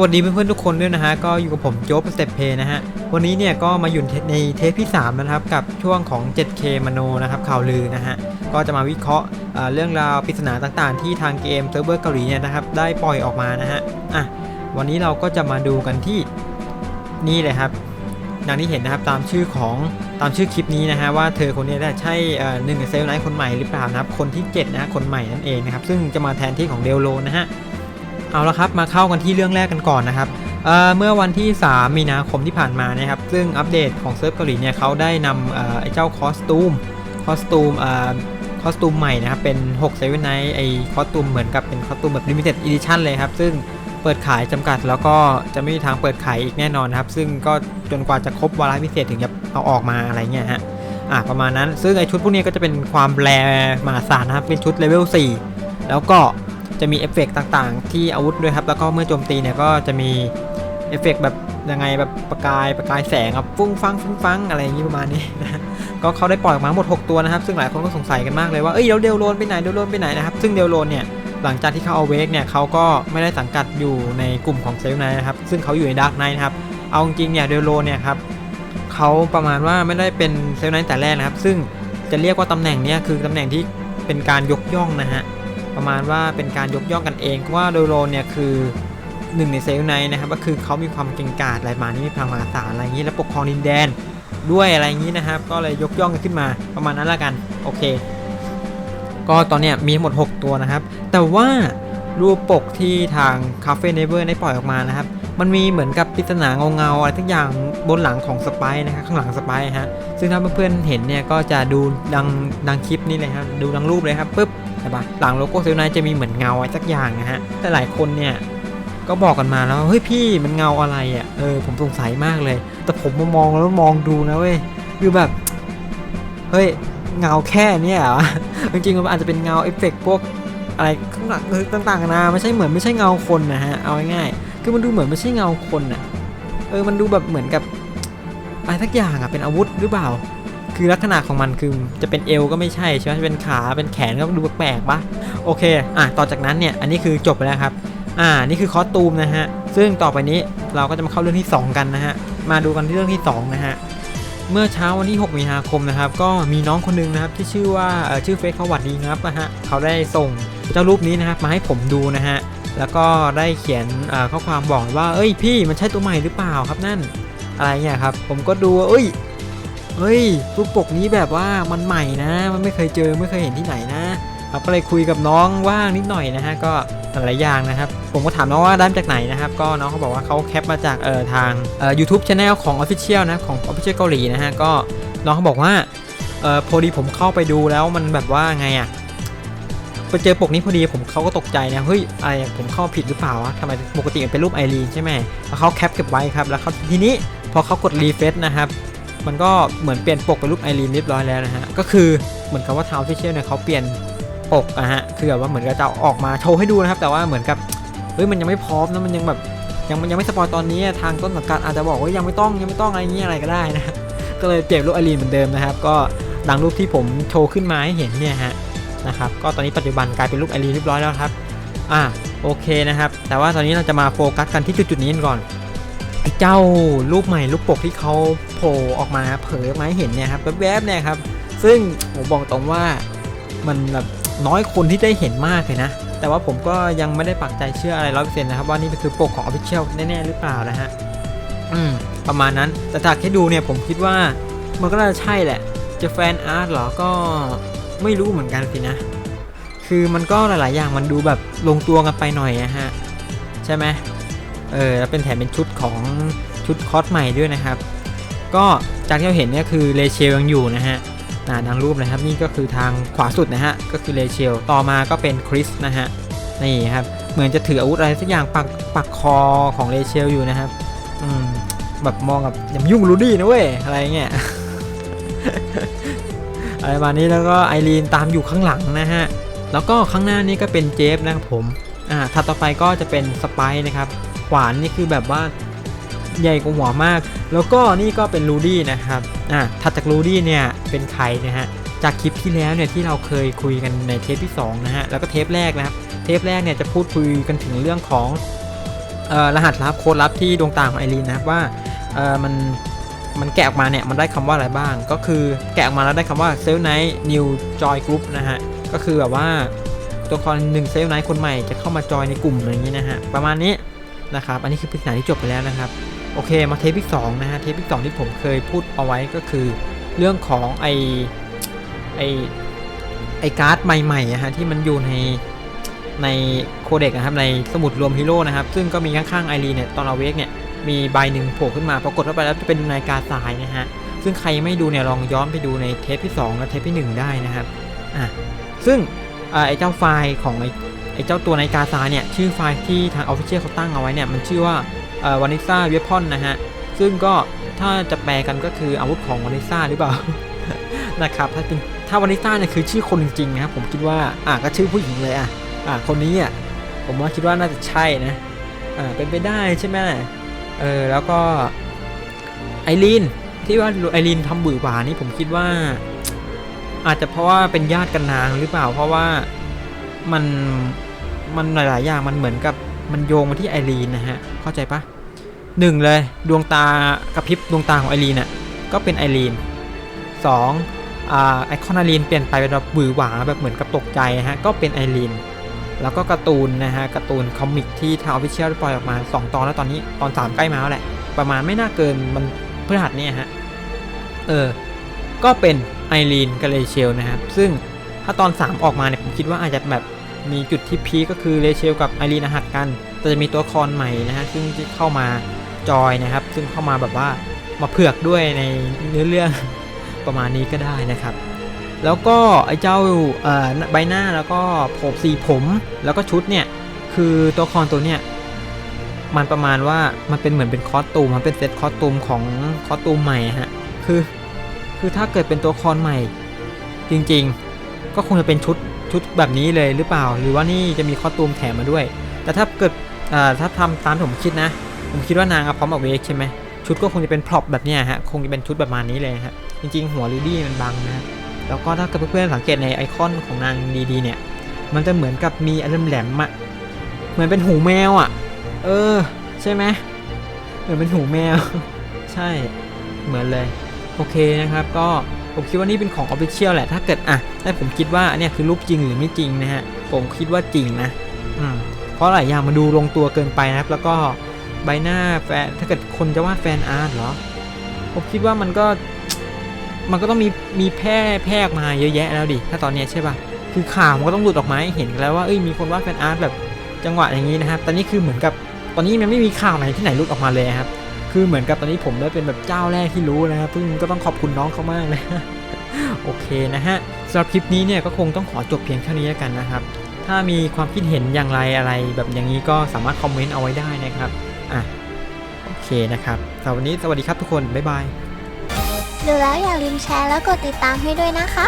วัสดีเพื่อนๆทุกคนด้วยนะฮะก็อยู่กับผมโจ๊กสเต็ปเพย์นะฮะวันนี้เนี่ยก็มาอยู่ในเทปที่3นะครับกับช่วงของ 7K มโนนะครับข่าวลือนะฮะก็จะมาวิเคราะห์เรื่องราวปริศนาต่างๆ ที่ทางเกมเซิร์ฟเวอร์เกาหลีเนี่ยนะครับได้ปล่อยออกมานะฮะอะวันนี้เราก็จะมาดูกันที่นี่เลยครับอย่างที่เห็นนะครับตามชื่อของตามชื่อคลิปนี้นะฮะว่าเธอคนนี้ใช่หนึ่งเซลล์ไนท์คนใหม่หรือเปล่านะครับคนที่7นะฮะคนใหม่นั่นเองนะครับซึ่งจะมาแทนที่ของเดลโลนะฮะ เอาละครับมาเข้ากันที่เรื่องแรกกันก่อนนะครับเเมื่อวันที่ 3 มีนาคมที่ผ่านมานะครับ ซึ่งอัปเดตของเซิร์ฟเกาหลีเนี่ยเขาได้นำไอ้เจ้าคอสตูมคอสตูมคอสตูมใหม่นะครับ เป็น6 7 n i g h t ไอ้คอสตูมเหมือนกับเป็นคอสตูมแบบ limited edition เลยครับ ซึ่งเปิดขายจำกัดแล้วก็จะไม่มีทางเปิดขายอีกแน่นอนนะครับ ซึ่งก็จนกว่าจะครบวาระพิเศษถึงจะเอาออกมาอะไรเงี้ยฮะอะประมาณนั้นซึ่งไอชุดพวกนี้ก็จะเป็นความแรมหาศาลนะครับเป็นชุดเลเวล4แล้วก็ จะมีเอฟเฟกต์ต่างๆ ที่อาวุธด้วยครับ แล้วก็เมื่อโจมตีเนี่ยก็จะมีเอฟเฟกต์แบบยังไงแบบประกายประกายแสงครับฟุ้งฟังฟุ้งฟังอะไรอย่างนี้ประมาณนี้นะก็เขาได้ปล่อยออกมาหมด 6 ตัวนะครับ ซึ่งหลายคนก็สงสัยกันมากเลยว่าเอ้ยเดี๋ยวเดลโลนไปไหนเดลโลนไปไหนนะครับซึ่งเดลโลนเนี่ยหลังจากที่เขาเอาเวกเนี่ยเขาก็ไม่ได้สังกัดอยู่ในกลุ่มของเซลไนนะครับซึ่งเขาอยู่ในดาร์กไนนะครับเอาจริงเนี่ยเดลโลเนี่ยครับเขาประมาณว่าไม่ได้เป็นเซลไนแต่แรกนะครับ ซึ่งจะเรียกว่าตำแหน่งเนี้คือตำแหน่งที่เป็นการยกย่องนะฮะ ประมาณว่าเป็นการยกย่องกันเองเพราะว่าเดโลเนี่ยคือหนึ่งในเซลไนนะครับก็คือเขามีความเก่งกาจอะไรมานี่มีพลังมหาศาลอะไรอย่างนี้และปกครองดินแดนด้วยอะไรอย่างนี้นะครับ ก็เลยยกย่องกันขึ้นมาประมาณนั้นละกันโอเค ก็ตอนเนี้ยมีทั้งหมด 6 ตัวนะครับ แต่ว่ารูปปกที่ทาง Cafe Never ได้ปล่อยออกมานะครับ มันมีเหมือนกับปริศนาเงาๆอะไรทั้งอย่างบนหลังของสไปซ์นะครับข้างหลังสไปซ์ฮะซึ่งถ้าเพื่อนๆเห็นเนี่ยก็จะดูดังดังคลิปนี้เลยครับดูดังรูปเลยครับปุ๊บ ช่ปะหลังโลโก้เซลไนจะมีเหมือนเงาอะไรสักอย่างนะฮะ แต่หลายคนเนี่ยก็บอกกันมาแล้วว่าเฮ้ยพี่มันเงาอะไรอะเออผมสงสัยมากเลย แต่ผมมามองแล้วมองดูนะเว้ยคือแบบเฮ้ยเงาแค่เนี้ยเหรอจริงๆมันอาจจะเป็นเงาเอฟเฟกต์พวกอะไรข้างหลังต่างๆนานะไม่ใช่เหมือนไม่ใช่เงาคนนะฮะเอาง่ายๆคือมันดูเหมือนไม่ใช่เงาคนอะเออมันดูแบบเหมือนกับอะไรสักอย่างอะเป็นอาวุธหรือเปล่า คือลักษณะของมันคือจะเป็นเอวก็ไม่ใช่ใช่ไหมจะเป็นขาเป็นแขนก็ดูแปลกๆปะโอเคอะต่อจากนั้นเนี่ยอันนี้คือจบไปแล้วครับอ่านี่คือคอสตูมนะฮะซึ่งต่อไปนี้เราก็จะมาเข้าเรื่องที่ 2 กันนะฮะมาดูกันที่เรื่องที่สองนะฮะเมื่อเช้าวันที่ 6 มีนาคมนะครับ ก็มีน้องคนหนึงนะครับที่ชื่อว่าชื่อเฟซเขาหวัดดีครับนะฮะเขาได้ส่งเจ้ารูปนี้นะครับมาให้ผมดูนะฮะแล้วก็ได้เขียนข้อความบอกว่า เอ้ยพี่มันใช่ตัวใหม่หรือเปล่าครับนั่นอะไรเงี้ยครับ ผมก็ดูเอ้ย เฮ้ยรูปปกนี้แบบว่ามันใหม่นะ มันไม่เคยเจอไม่เคยเห็นที่ไหนนะครับก็เลยคุยกับน้องว่างนิดหน่อยนะฮะก็หลายๆอย่างนะครับ ผมก็ถามน้องว่าได้มาจากไหนนะครับ ก็น้องเขาบอกว่าเขาแคปมาจากเอ่อทางเอ่อ YouTube Channel ของ Official นะของ Official เกาหลีนะฮะก็น้องเขาบอกว่าเอ่อพอดีผมเข้าไปดูแล้วมันแบบว่าไงอะไปเจอปกนี้พอดีผมเขาก็ตกใจนะเฮ้ยอะไรอผมเข้าผิดหรือเปล่าวะทำไมปกติมันเป็นรูปไอรีนใช่ไหมแล้วเขาแคปเก็บไว้ครับแล้วเขาทีนี้พอเขากดรีเฟซนะครับ มันก็เหมือนเปลี่ยนปกเป็นรูปไอรีนเรียบร้อยแล้วนะฮะ ก็คือเหมือนกับว่าทาง Official เนี่ยเขาเปลี่ยนปกอะฮะ คือแบบว่าเหมือนกับจะเอาออกมาโชว์ให้ดูนะครับ แต่ว่าเหมือนกับเฮ้ยมันยังไม่พร้อมนะ มันยังแบบยังมันยังไม่สปอยตอนนี้ทางต้นสังกัดอาจจะบอกว่ายังไม่ต้องยังไม่ต้องอะไรเงี้ยอะไรก็ได้นะ ก็เลยเปลี่ยนรูปไอลีนเหมือนเดิมนะครับ ก็ดังรูปที่ผมโชว์ขึ้นมาให้เห็นเนี่ยฮะนะครับ ก็ตอนนี้ปัจจุบันกลายเป็นรูปไอลีนเรียบร้อยแล้วครับ อ่าโอเคนะครับ แต่ว่าตอนนี้เราจะมาโฟกัสกันที่จุดๆนี้ก่อน เจ้ารูปใหม่รูปปกที่เขาโผล่ออกมาเผยออกมาให้เห็นเนี่ยครับแวบๆเนี่ยครับซึ่งผมบอกตรงว่ามันแบบน้อยคนที่ได้เห็นมากเลยนะ แต่ว่าผมก็ยังไม่ได้ปักใจเชื่ออะไรร้อยเปอร์เซ็นต์นะครับ ว่านี่คือปกของ Official แน่ๆหรือเปล่านะฮะอืมประมาณนั้นแต่จากที่ดูเนี่ยผมคิดว่ามันก็น่าจะใช่แหละ จะแฟนอาร์ตเหรอก็ไม่รู้เหมือนกันสินะ คือมันก็หลาย ๆ อย่างมันดูแบบลงตัวกันไปหน่อยนะฮะ ใช่ไหม เออแล้วเป็นแถมเป็นชุดของชุดคอสใหม่ด้วยนะครับ ก็จากที่เราเห็นเนี่ยคือเลเชลยังอยู่นะฮะอ่าดังรูปนะครับนี่ก็คือทางขวาสุดนะฮะก็คือเลเชลต่อมาก็เป็นคริสนะฮะนี่ครับเหมือนจะถืออาวุธอะไรสักอย่างปักปักคอของเลเชลอยู่นะครับอืมแบบมองกับอย่ายุ่งรูดี้นะเว้ยอะไรเงี้ยอะไรประมาณนี้แล้วก็ไอรีนตามอยู่ข้างหลังนะฮะแล้วก็ข้างหน้านี่ก็เป็นเจฟนะครับผมอ่าถัดต่อไปก็จะเป็นสไปซ์นะครับ ขวานนี่คือแบบว่าใหญ่กว่าหัวมาก แล้วก็นี่ก็เป็นรูดี้นะครับอะถัดจากรูดี้เนี่ยเป็นใครนะฮะจากคลิปที่แล้วเนี่ยที่เราเคยคุยกันในเทปที่2นะฮะแล้วก็เทปแรกนะครับเทปแรกเนี่ยจะพูดคุยกันถึงเรื่องของออรหัสลับโค้ดลับที่ดวงตาของไอรีนนะครับว่าเออมันมันแกะออกมาเนี่ยมันได้คำว่าอะไรบ้าง ก็คือแกะออกมาแล้วได้คำว่า Cell Night New Joy Group นะฮะก็คือแบบว่าตัวละครหนึ่งเซลล์ไนท์คนใหม่จะเข้ามาจอยในกลุ่มอะไรอย่างนี้นะฮะประมาณนี้ นะครับอันนี้คือปริศนาที่จบไปแล้วนะครับโอเคมาเทปที่สองนะฮะเทปที่สองที่ผมเคยพูดเอาไว้ก็คือเรื่องของไอไอไอการ์ดใหม่ๆอะฮะที่มันอยู่ในในโคเด็กนะครับในสมุดรวมฮีโร่นะครับซึ่งก็มีข้างๆไอรีเนี่ยตอนเราเวกเนี่ยมีใบหนึ่งโผล่ขึ้นมาปรากฏว่าไปแล้วจะเป็นนาฬิกาทรายนะฮะซึ่งใครไม่ดูเนี่ยลองย้อนไปดูในเทปที่ 2 และเทปที่ 1 ได้นะครับอะซึ่ง ไอเจ้าไฟล์ของไอไอเจ้าตัวนาฬิกาทราเนี่ยชื่อไฟล์ที่ทางออฟฟิเชียลเขาตั้งเอาไว้เนี่ยมันชื่อว่าวานิซ่าเวพอนนะฮะซึ่งก็ถ้าจะแปลกันก็คืออาวุธของวานิซ่าหรือเปล่านะครับถ้าเป็นถ้าวานิซ่าเนี่ยคือชื่อคนจริงๆนะครับผมคิดว่าอะก็ชื่อผู้หญิงเลยอะอะคนนี้อะผมว่าคิดว่าน่าจะใช่นะอ่าเป็นไปได้ใช่ไหมเออแล้วก็ไอรีนที่ว่าไอรีนทำบือหวานี่ผมคิดว่า อาจจะเพราะว่าเป็นญาติกันนางหรือเปล่า เพราะว่ามันมันหลาย ๆ อย่างมันเหมือนกับมันโยงมาที่ไอรีนนะฮะ เข้าใจปะหนึ่งเลยดวงตากระพริบดวงตาของไอรีนน่ะก็เป็นไอรีนสองอไอคอนไอรีนเปลี่ยนไปเป็นแบบหวือหวาแบบเหมือนกับตกใจฮะก็เป็นไอรีนแล้วก็การ์ตูนนะฮะการ์ตูนคอมิกที่ทางออฟฟิเชียลปล่อยออกมา 2 ตอนแล้วตอนนี้ตอน 3 ใกล้มาแล้วแหละ ประมาณไม่น่าเกินมันพฤหัสเนี่ยฮะ เออ ก็เป็น ไอรีนกับเลเชลนะครับ ซึ่งถ้าตอน 3 ออกมาเนี่ยผมคิดว่าอาจจะแบบมีจุดที่พีก็คือเลเชลกับไอรีนหักกัน แต่จะมีตัวละครใหม่นะฮะซึ่งเข้ามาจอยนะครับ ซึ่งเข้ามาแบบว่ามาเผือกด้วยในเนื้อเรื่องประมาณนี้ก็ได้นะครับ แล้วก็ไอ้เจ้าใบหน้าแล้วก็ผมสีผมแล้วก็ชุดเนี่ยคือตัวละครตัวเนี้ยมันประมาณว่ามันเป็นเหมือนเป็นคอสตูมมันเป็นเซตคอสตูมของคอสตูมใหม่ฮะคือ คือถ้าเกิดเป็นตัวละครใหม่ จริงๆ ก็คงจะเป็นชุดชุดแบบนี้เลยหรือเปล่า หรือว่านี่จะมีคอตูมแถมมาด้วย แต่ถ้าเกิดถ้าทำตามผมคิดนะ ผมคิดว่านางเอาพร้อมออกเวกใช่ไหมชุดก็คงจะเป็นพร็อพแบบนี้ฮะคงจะเป็นชุดแบบมาณนี้เลยฮะจริงๆ หัวลิดี้มันบังนะแล้วก็ถ้าเกิดเพื่อนๆสังเกตในไอคอนของนางดีๆเนี่ย มันจะเหมือนกับมีอารแหลมอะเหมือนเป็นหูแมวอะเออ ใช่ไหมเหมือนเป็นหูแมว ใช่ เหมือนเลย โอเคนะครับก็ผมคิดว่านี่เป็นของออฟฟิเชียลแหละถ้าเกิดอะถ้าผมคิดว่าเนี่ยคือรูปจริงหรือไม่จริงนะฮะผมคิดว่าจริงนะอืมเพราะหลายอย่างมันดูลงตัวเกินไปนะครับ แล้วก็ใบหน้าแฟนถ้าเกิดคนจะวาดแฟนอาร์ตเหรอผมคิดว่ามันก็มันก็ต้องมีมีแพร่แพร่ออกมาเยอะแยะแล้วดิถ้าตอนนี้ใช่ป่ะคือข่าวมันก็ต้องหลุดออกมาให้เห็นกันแล้วว่าเอ้ยมีคนวาดแฟนอาร์ตแบบจังหวะอย่างนี้นะครับตอนนี้คือเหมือนกับตอนนี้มันไม่มีข่าวไหนที่ไหนหลุดออกมาเลยครับ คือเหมือนกับตอนนี้ผมได้เป็นแบบเจ้าแรกที่รู้นะครับซึ่งก็ต้องขอบคุณน้องเขามากนะโอเคนะฮะสำหรับคลิปนี้เนี่ยก็คงต้องขอจบเพียงเท่านี้กันนะครับ ถ้ามีความคิดเห็นอย่างไรอะไร แบบอย่างนี้ก็สามารถคอมเมนต์เอาไว้ได้นะครับอะโอเคนะครับสำหรับวันนี้สวัสดีครับทุกคนบ๊ายบายดูแล้วอย่าลืมแชร์แล้วกดติดตามให้ด้วยนะคะ